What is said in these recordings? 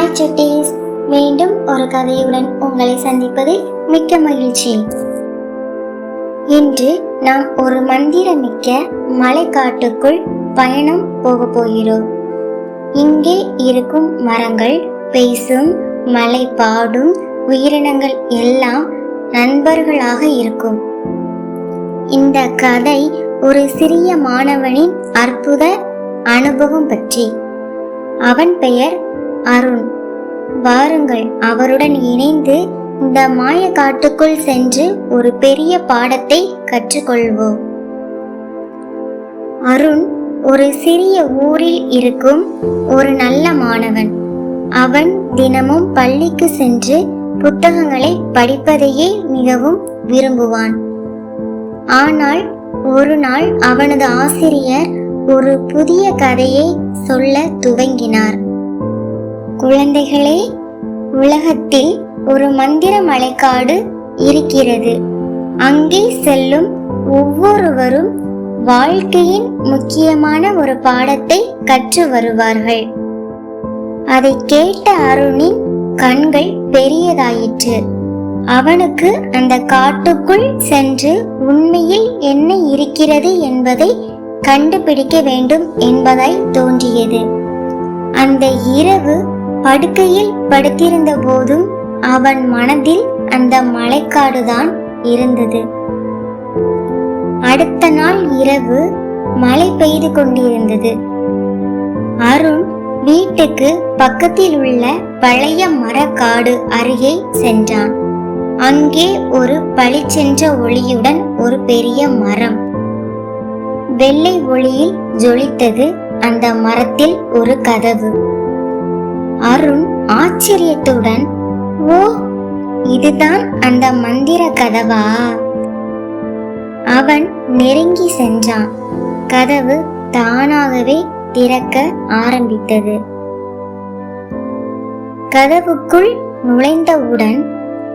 Hi சுட்டீஸ் மீண்டும் ஒரு கதையுடன் உங்களை சந்திப்பது மிக்க மகிழ்ச்சி. இன்று நாம் ஒரு மந்திரமிக்க மலைக்காட்டுக்குள் பயணம் போக போகிறோம். இங்கே இருக்கும் மரங்கள் பேசும் மலை பாடும் உயிரினங்கள் எல்லாம் நண்பர்களாக இருக்கும். இந்த கதை ஒரு சிறிய மாணவனின் அற்புத அனுபவம் பற்றி. அவன் பெயர் அருண் வாருங்கள் அவருடன் இணைந்து இந்த மாய காட்டுக்குள் சென்று ஒரு பெரிய பாடத்தை கற்றுக்கொள்வோம். அருண் ஒரு சிறிய ஊரில் இருக்கும் ஒரு நல்ல மாணவன். அவன் தினமும் பள்ளிக்கு சென்று புத்தகங்களை படிப்பதையே மிகவும் விரும்புவான். ஆனால் ஒரு நாள் அவனது ஆசிரியர் ஒரு புதிய கதையை சொல்ல துவங்கினார். குழந்தைகளே உலகத்தில் ஒரு மந்திர மலைக்காடு இருக்கிறது. அங்கே செல்லும் ஒவ்வொருவரும் வாழ்க்கையின் முக்கியமான ஒரு பாடத்தை கற்று வருவார்கள். அதை கேட்ட அருணின் கண்கள் பெரியதாயிற்று. அவனுக்கு அந்த காட்டுக்குள் சென்று உண்மையில் என்ன இருக்கிறது என்பதை கண்டுபிடிக்க வேண்டும் என்பதாய் தோன்றியது. அந்த இரவு படுக்கையில் படுத்திருந்த போதும் அவன் மனதில் அந்த மலைக்காடுதான் இருந்தது. அடுத்த நாள் இரவு மழை பெய்து கொண்டிருந்தது. அருண் வீட்டுக்கு பக்கத்தில் உள்ள பழைய மரக்காடு அருகே சென்றான். அங்கே ஒரு பளிச்சென்ற ஒளியுடன் ஒரு பெரிய மரம். வெள்ளை ஒளியில் ஜொலித்தது அந்த மரத்தில் ஒரு கதவு. அருண் ஆச்சரியத்துடன் ஓ இதுதான் அந்த மந்திர கதவா? அவன் நெருங்கி சென்றான். கதவு தானாகவே திறக்க ஆரம்பித்தது. கதவுக்குள் நுழைந்தவுடன்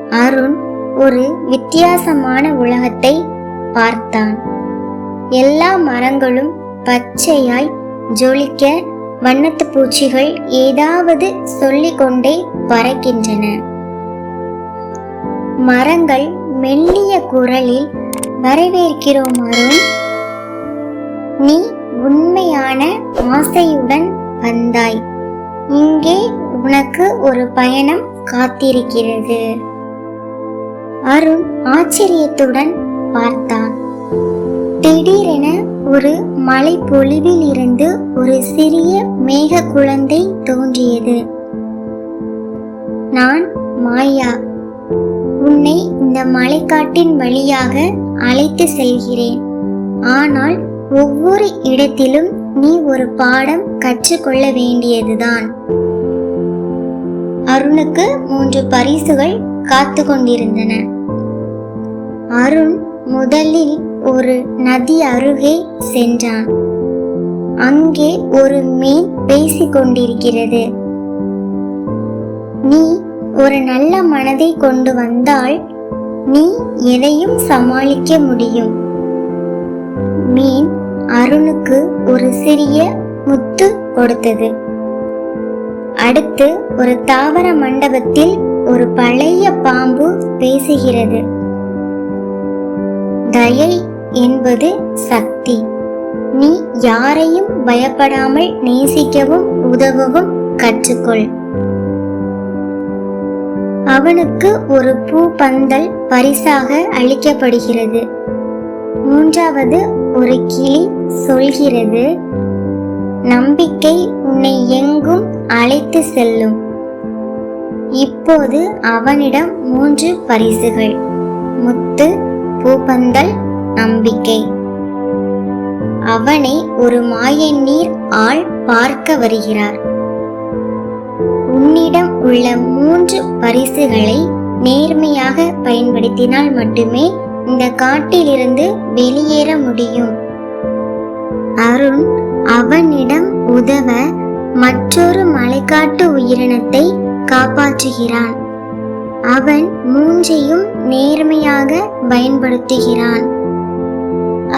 அருண் ஒரு வித்தியாசமான உலகத்தை பார்த்தான். எல்லா மரங்களும் பச்சையாய் ஜொலிக்க வண்ணத்து பூச்சிகள் ஏதாவது சொல்லிக்கொண்டே பறக்கின்றன. மரங்கள் மெல்லிய குரலில் வரவேற்கிறோம் அருண் நீ உண்மையான ஆசையுடன் வந்தாய். இங்கே உனக்கு ஒரு பயணம் காத்திருக்கிறது. அருண் ஆச்சரியத்துடன் பார்த்தான். திடீரென ஒரு மலை பொழிவில் இருந்து ஒரு சிறிய மேக குழந்தை தோன்றியது. நான் மாயா. உன்னை இந்த மலைக்காட்டின் வழியாக அழைத்து செல்கிறேன். ஆனால் ஒவ்வொரு இடத்திலும் நீ ஒரு பாடம் கற்றுக்கொள்ள வேண்டியதுதான். அருணுக்கு மூன்று பரிசுகள் காத்து கொண்டிருந்தன. அருண் முதலில் ஒரு நதி அருகே சென்றான். அங்கே ஒரு மீன் பேசிக் கொண்டிருக்கிறது நீ ஒரு நல்ல மனதை கொண்டு வந்தால் நீ எதையும் சமாளிக்க முடியும். மீன் அருணுக்கு ஒரு சிறிய முத்து கொடுத்தது. அடுத்து ஒரு தாவர மண்டபத்தில் ஒரு பழைய பாம்பு பேசுகிறது. தயை என்பது சக்தி. நீ யாரையும் பயப்படாமல் நேசிக்கவும் உதவவும் கற்றுக்கொள். அவனுக்கு ஒரு பூ பந்தல் பரிசாக அளிக்கப்படுகிறது. மூன்றாவது ஒரு கிளி சொல்கிறது நம்பிக்கை உன்னை எங்கும் அழைத்து செல்லும். இப்போது அவனிடம் மூன்று பரிசுகள். முத்து பூப்பந்தல் நம்பிக்கை. அவனை ஒரு மாயநீர் ஆள் பார்க்க வருகிறார். உன்னிடம் உள்ள மூன்று பரிசுகளை நேர்மையாக பயன்படுத்தினால் மட்டுமே இந்த காட்டிலிருந்து வெளியேற முடியும். அருண் அவனிடம் உதவ மற்றொரு மலைக்காட்டு உயிரினத்தை காப்பாற்றுகிறான். அவன் மூஞ்சையும் நேர்மையாக பயன்படுத்துகிறான்.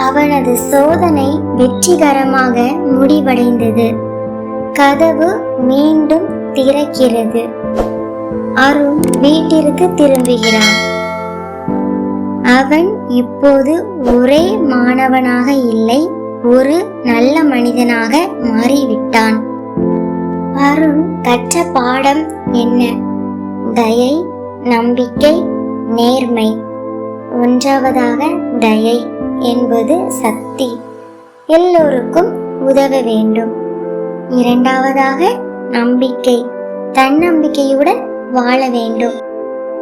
அவனது சோதனை வெற்றிகரமாக முடிவடைந்தது. கதவு மீண்டும் திறக்கிறது. அருண் வீட்டிற்கு திரும்புகிறான். அவன் இப்போது ஒரே மாணவனாக இல்லை ஒரு நல்ல மனிதனாக மாறிவிட்டான். அருண் கற்ற பாடம் என்ன? தயை நம்பிக்கை நேர்மை. ஒன்றாவதாக தயை. என்பது சக்தி. எல்லோருக்கும் உதவ வேண்டும். இரண்டாவதாக நம்பிக்கை. தன்னம்பிக்கையுடன் வாழ வேண்டும்.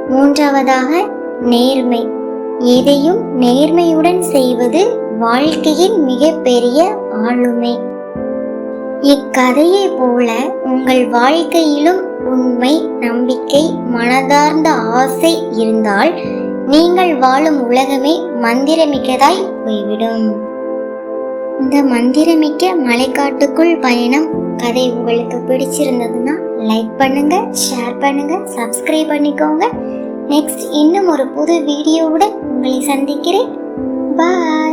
மூன்றாவதாக நேர்மை. எதையும் நேர்மையுடன் செய்வது வாழ்க்கையின் மிகப்பெரிய ஆளுமை. இக்கதையை போல உங்கள் வாழ்க்கையிலும் உண்மை நம்பிக்கை மனதார்ந்த ஆசை இருந்தால் நீங்கள் வாழும் உலகமே மந்திரமிக்கதாய் போய்விடும். இந்த மந்திரமிக்க மலைக்காட்டுக்குள் பயணம் கதை உங்களுக்கு பிடிச்சிருந்ததுன்னா லைக் பண்ணுங்க ஷேர் பண்ணுங்க சப்ஸ்கிரைப் பண்ணிக்கோங்க. நெக்ஸ்ட் இன்னும் ஒரு புது வீடியோவுடன் உங்களை சந்திக்கிறேன். பாய்